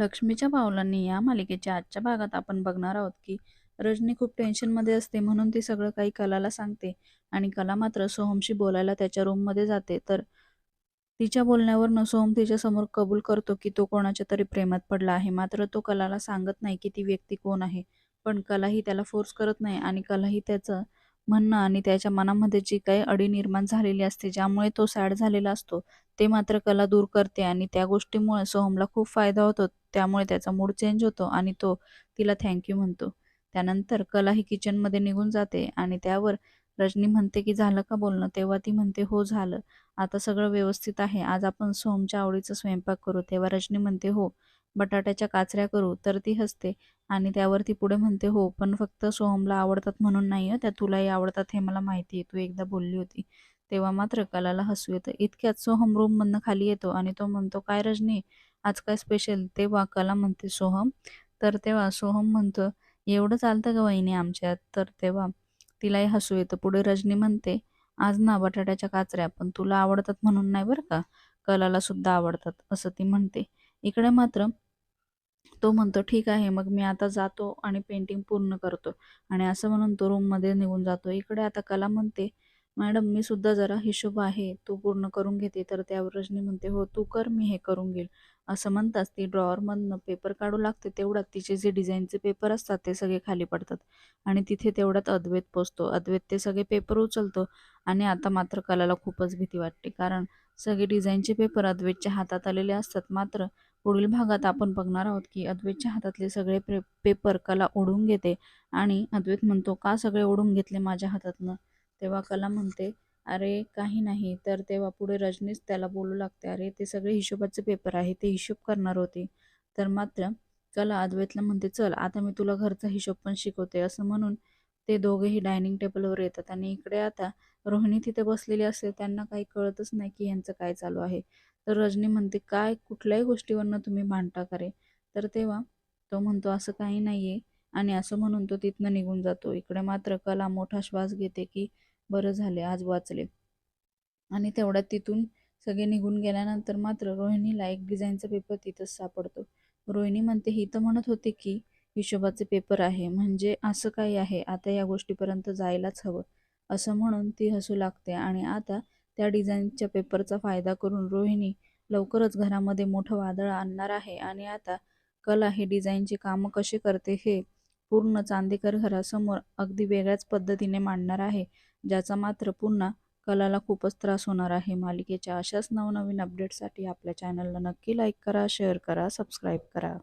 लक्ष्मीच्या पावलांनी या मालिकेच्या आजच्या भागात आपण बघणार आहोत की रजनी खूप टेन्शनमध्ये असते म्हणून ती सगळं काही कलाला सांगते आणि कला मात्र सोहमशी बोलायला त्याच्या रूममध्ये जाते. तर तिच्या बोलण्यावरनं सोहम तिच्यासमोर कबूल करतो की तो कोणाच्या तरी प्रेमात पडला आहे. मात्र तो कलाला सांगत नाही की ती व्यक्ती कोण आहे. पण कलाही त्याला फोर्स करत नाही आणि कलाही त्याचं म्हणणं आणि त्याच्या मनामध्ये जी काही अडी निर्माण झालेली असते ज्यामुळे तो सॅड झालेला असतो ते मात्र कला दूर करते आणि त्या गोष्टीमुळे सोहमला खूप फायदा होतो. त्यामुळे त्याचा मूड चेंज होतो आणि तो तिला थँक्यू म्हणतो. त्यानंतर कला ही किचनमध्ये निघून जाते आणि त्यावर रजनी म्हणते की झालं का बोलणं? तेव्हा ती म्हणते हो झालं. आता सगळं व्यवस्थित आहे. आज आपण सोहमच्या आवडीचा स्वयंपाक करू. तेव्हा रजनी म्हणते हो. बटाट्याच्या काचऱ्या करू तर ती हसते आणि त्यावर ती पुढे म्हणते हो पण फक्त सोहमला आवडतात म्हणून नाही त्या तुलाही आवडतात हे मला माहिती आहे तू एकदा बोलली होती. तेव्हा मात्र कलाला हसू येतं. इतक्यात सोहम रूममधनं खाली येतो आणि तो म्हणतो काय रजनी आज काय स्पेशल तेव्हा कला म्हणते सोहम. तर तेव्हा सोहम म्हणतो एवढं चालतं का वहिनी आमच्यात? तर तेव्हा तिलाही हसू येतं. पुढे रजनी म्हणते आज ना बटाट्याच्या काचऱ्या पण तुला आवडतात म्हणून नाही बरं का? कलाला सुद्धा आवडतात असं ती म्हणते. इकडे मात्र तो म्हणतो ठीक आहे मग मी आता जातो आणि पेंटिंग पूर्ण करतो. आणि असं म्हणून तो रूममध्ये निघून जातो. इकडे आता कला म्हणते मॅडम मी सुद्धा जरा हिशोब आहे तू पूर्ण करून घेते. तर त्यावर रजनी म्हणते हो तू कर मी हे करून घेईल. असं म्हणताच ती ड्रॉवरमधनं पेपर काढू लागते. तेवढ्यात तिचे जे डिझाईनचे पेपर असतात ते सगळे खाली पडतात. आणि तिथे तेवढ्यात अद्वैत पोचतो. अद्वैत ते सगळे पेपर उचलतो. आणि आता मात्र कलाला खूपच भीती वाटते. कारण सगळे डिझाईनचे पेपर अद्वैतच्या हातात आलेले असतात. मात्र पुढील भागात आपण बघणार आहोत की अद्वैतच्या हातातले सगळे पे पेपर कला ओढून घेते आणि अद्वैत म्हणतो का सगळे ओढून घेतले माझ्या हातातनं? तेव्हा कला म्हणते अरे काही नाही. तर तेव्हा पुढे रजनीच त्याला बोलू लागते अरे ते सगळे हिशोबाचे पेपर आहे ते हिशोब करणार होते. तर मात्र कला अद्वैतला म्हणते चल आता मी तुला घरचा हिशोब पण शिकवते. असं म्हणून ते दोघेही डायनिंग टेबलवर येतात आणि इकडे आता रोहिणी तिथे बसलेली असते. त्यांना काही कळतच नाही की यांचं काय चालू आहे. तर रजनी म्हणते काय? कुठल्याही गोष्टीवरनं तुम्ही भांडता करे तर तेव्हा तो म्हणतो असं काही नाही आहे आणि असं म्हणून तो तिथनं निघून जातो. इकडे मात्र कला मोठा श्वास घेते की बरं झाले आज वाचले. आणि तेवढ्यात तिथून सगळे निघून गेल्यानंतर मात्र रोहिणीला एक डिझाईनचा पेपर तिथंच सापडतो. रोहिणी म्हणते ही तर म्हणत होते की हिशोबाचे पेपर आहे. म्हणजे असं काही आहे आता या गोष्टीपर्यंत जायलाच हवं. असं म्हणून ती हसू लागते आणि आता त्या डिझाईनच्या पेपरचा फायदा करून रोहिणी लवकरच घरामध्ये मोठं वादळ आणणार आहे आणि आता कला हे डिझाईनची कामं कशी करते हे पूर्ण चांदेकर घरासमोर अगदी वेगळ्याच पद्धतीने मांडणार आहे ज्याचा मात्र पुन्हा कलाला खूपच त्रास होणार आहे. मालिकेच्या अशाच नवनवीन अपडेटसाठी आपल्या चॅनलला नक्की लाईक करा शेअर करा सबस्क्राईब करा.